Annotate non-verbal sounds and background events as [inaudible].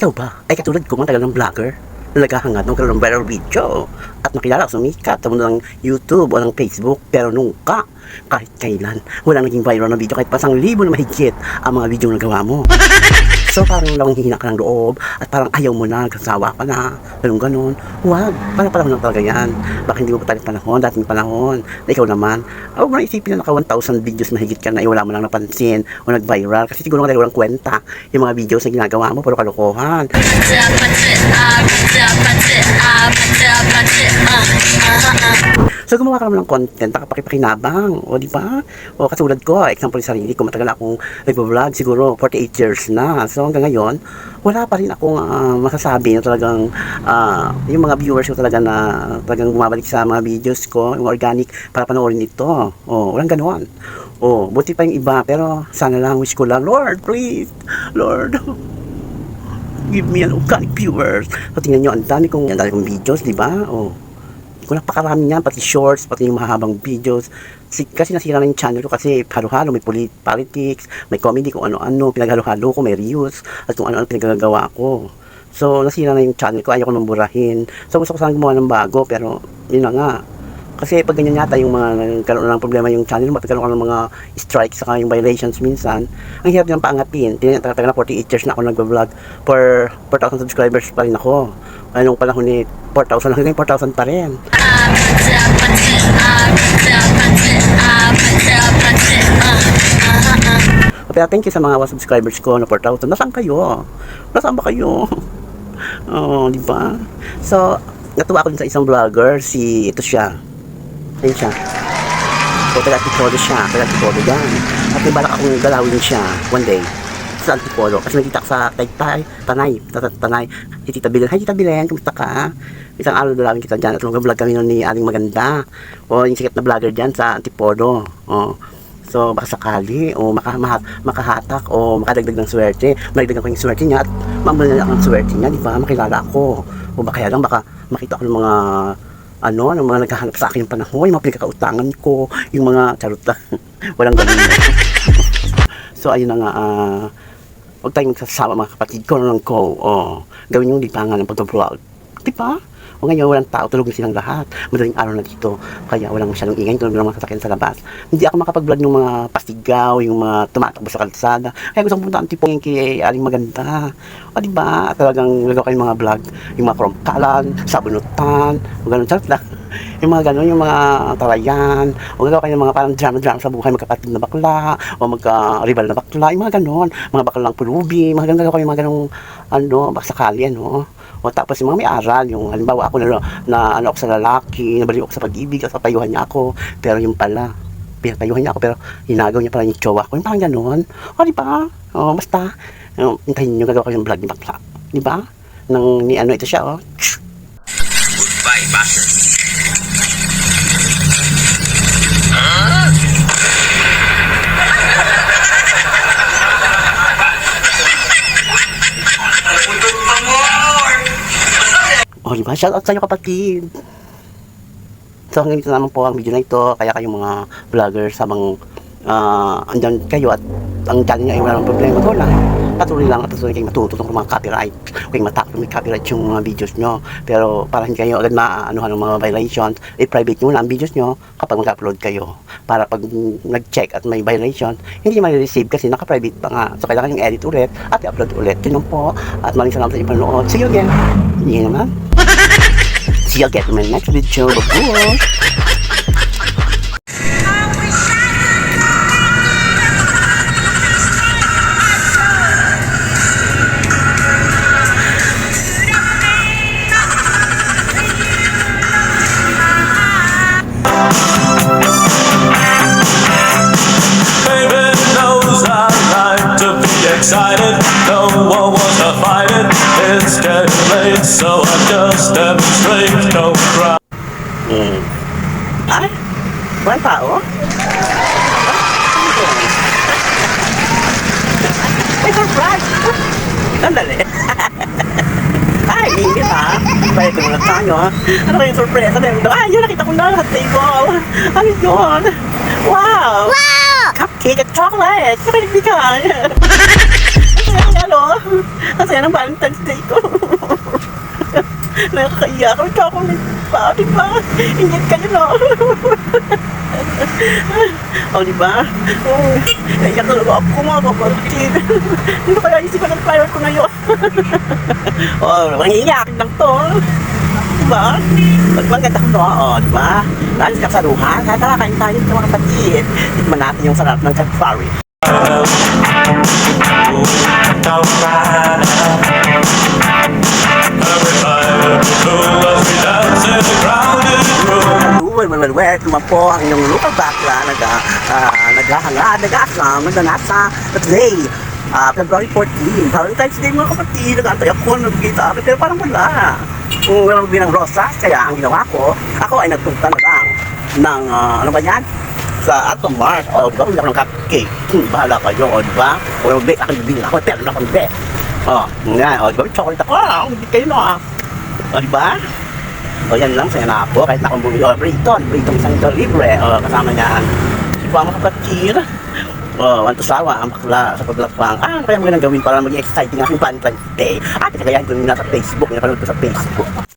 Ikaw ba ay katulad ko matagal ng vlogger na naghahangad ng karoon ng viral video at nakilala ko sumikat sa mundo ng YouTube o ng Facebook pero nunca kahit kailan walang naging viral na video kahit pasang libo na mahigit ang mga video na gawa mo. [laughs] So parang lang hihina ka ng loob at parang ayaw mo na, kasawa ka na, ganun ganon. Huwag, parang panahon lang talaga yan. Baka hindi mo pa tayo panahon, dating panahon, na ikaw naman. Huwag mo na isipin na naka 1,000 videos na higit ka na, eh, wala mo lang napansin o nag-viral. Kasi siguro nga dahil walang kwenta yung mga videos na ginagawa mo, puro kalokohan. So gumawa ka naman ng content, nakapakipakinabang, o di ba? O katulad ko, example sa sarili ko, matagal akong nagpo-vlog, siguro 48 years na. So hanggang ngayon, wala pa rin akong ah, masasabi na talagang ah, yung mga viewers ko talaga na talagang bumabalik sa mga videos ko, yung organic, para panoorin ito. O, walang ganon. O, buti pa yung iba, pero sana lang, wish ko lang, Lord, please, Lord, [laughs] give me an organic viewers. So tingnan nyo, ang dami kong, ang dami kong videos, di ba? O, kung napakarami niyan, pati shorts, pati yung mahabang videos. Si, kasi nasira na yung channel ko kasi halo-halo, may polit, politics, may comedy, kung ano-ano, pinaghalo-halo ko, may reels, at kung ano-ano pinagagawa ko. So, nasira na yung channel ko, ayaw ko nang burahin. So, gusto ko sana gumawa ng bago, pero yun na nga. Kasi pag ganyan yata yung mga nagkaroon ng problema yung channel mo, pagkaroon ka ng mga strikes saka yung violations minsan, ang hirap nilang paangatin. Tinatagal na 48 years na ako nag-vlog per 4,000 subscribers pa rin ako. Anong panahon ni 4,000 hanggang 4,000 pa rin. Kaya thank you sa mga subscribers ko na 4,000. Nasaan kayo? Nasaan ba kayo? [laughs] Oo, di ba? So, natuwa ako din sa isang vlogger, si, ito siya. Ayun siya. So, taga Antipolo siya. Taga Antipolo yan. At may balak akong galawin siya one day sa Antipolo. Kasi nakita ko sa Taytay, Tanay, Tanay, si Tita Bilen. Hi Tita Bilen, kamusta ka? Isang araw dalawin kita dyan at mag-vlog kami nun ni Aling Maganda. O yung sikat na vlogger dyan sa Antipolo. O, So, baka sakali, o maka, makahatak, o makadagdag ng swerte. Malagdagan ko yung swerte niya at mamala ang swerte niya, di ba? Makilala ako. O baka lang, baka makita ko ng mga ano, ng mga naghahanap sa akin yung panahon, yung mga pinagkakautangan ko, yung mga charot lang. [laughs] Walang ganun. [laughs] so, ayun na nga, ah, huwag tayong magsasama mga kapatid ko lang ko. Oh, gawin yung lipangan ng pag-vlog. Di ba? O ngayon, walang tao, tulog na silang lahat. Madaling araw na dito, kaya walang masyadong ingay, tulog lang mga sasakyan sa labas. Hindi ako makapag-vlog ng mga pasigaw, yung mga tumatakbo sa kalsada. Kaya gusto kong punta ang tipong kay Aling Maganda. O di ba? Talagang nagawa kayong mga vlog, yung mga promkalan, sabunutan, o ganun, charot lang. [laughs] Yung mga ganun, yung mga talayan, o gagawa kayo ng mga parang drama-drama sa buhay, magkapatid na bakla, o magka-rival na bakla, yung mga ganun, mga baklang pulubi, mga ganun, gagawa kayo mga ganung, ano, baka sakali, ano. O tapos yung mga may aral, yung halimbawa ako na, na ano ako sa lalaki, nabaliw ako sa pag-ibig, at payuhan niya ako, pero yung pala, pinapayuhan niya ako, pero hinagaw niya pala yung jowa ko, yung parang ganun. O, di ba? O, basta, um, hintayin niyo gagawa ko yung vlog ni bakla. Di ba? Nang ni ano ito siya, oh. Goodbye, Basher. O, di ba? Shout out sa inyo kapatid. So, hanggang dito naman po ang video na ito. Kaya kayong mga vloggers habang ah andyan kayo at ang channel niya ay wala ng problema. Ito lang. Patuloy lang at patuloy kayong matuto tungkol mga copyright. Kayong matakot may copyright yung mga videos nyo. Pero para hindi kayo agad maaanuhan ng mga violations, i-private nyo na ang videos nyo kapag mag-upload kayo. Para pag nag-check at may violation, hindi nyo ma-receive kasi naka-private pa nga. So, kailangan yung edit ulit at i-upload ulit. Yun lang po. At maraming salamat sa inyong panonood. See you again. Hindi naman. [laughs] See you again in my next video. Bye. Ay, walang tao? May surprise! Sandali. [laughs] Ay, ingit ha. Balik ko muna tayo ha. Ano kayong surprise? Ano yun? Ay, yun, nakita ko na sa table. Ano yun? Wow! Wow! Cupcake at chocolate! Sa kanibigan! Ay, ano? Ang saya ng Valentine's Day ko. [laughs] Nakakaiyak. Ako ni pa, di ba? Ingit ka yun, [laughs] oh. oh, di ba? Oh, talaga ako mga kapatid. Hindi ko kaya isipan ng fire ko na yun. [laughs] oh, mangiyak lang to. Di ba? Magmaganda ko to, oh, di ba? Dahil sa kasaruhan, tara, kain tayo sa mga kapatid. Tikman natin yung sarap ng campfire. Every naman po ang inyong local bakla nag, uh, naghahangad, nag-asam, nagdanasa today. Uh, February 14, Valentine's Day mga kapatid, nag-antay ako, nag-gita ako, pero parang wala. Kung walang binang rosas, kaya ang ginawa ko, ako ay nagpunta na lang ng, ah, ano ba yan? Sa Atom Mart, o, di ba, bumili ako ng cupcake. Hmm, bahala kayo, o, di ba? O, bake, akin bibili ako, pero na bake. O, nga, o, di ba, chocolate ako, ah, hindi kayo na, o, di ba? O yan lang, saya na ako. Kahit na akong bumili. O, Briton. Briton isang ito libre. O, kasama niya. Si Pama Kapatid. O, want to sawa ang bakla sa paglapang. Ah, kaya mo ganang gawin para maging exciting ang aking Valentine's Day. At kaya ko nila sa Facebook. Napanood ko sa Facebook.